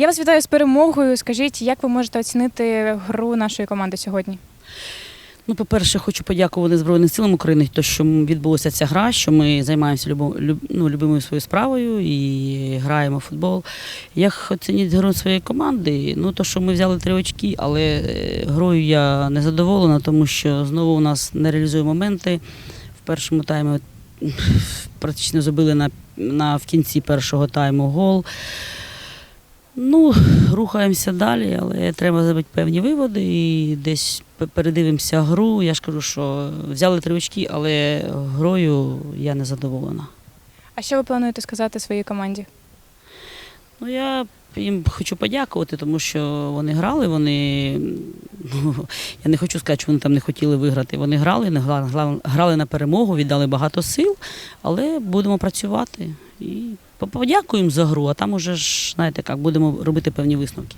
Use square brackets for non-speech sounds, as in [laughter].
Я вас вітаю з перемогою. Скажіть, як ви можете оцінити гру нашої команди сьогодні? Ну, по-перше, хочу подякувати Збройним силам України, то що відбулася ця гра, що ми займаємося любо, люб, ну, любимою своєю справою і граємо в футбол. Як оцінити гру своєї команди? Ну, то, що ми взяли три очки, але е, грою я не задоволена, тому що знову у нас не реалізує моменти. В першому таймі практично забили на, на в кінці першого тайму гол. Ну, рухаємося далі, але треба зробити певні виводи і десь передивимося гру. Я ж кажу, що взяли три очки, але грою я не задоволена. А що ви плануєте сказати своїй команді? Ну, я їм хочу подякувати, тому що вони грали, вони. [laughs] Я не хочу сказати, що вони там не хотіли виграти. Вони грали, не грали- грали на перемогу, віддали багато сил, але будемо працювати. І подякуємо за гру, а там уже ж, знаєте, як будемо робити певні висновки.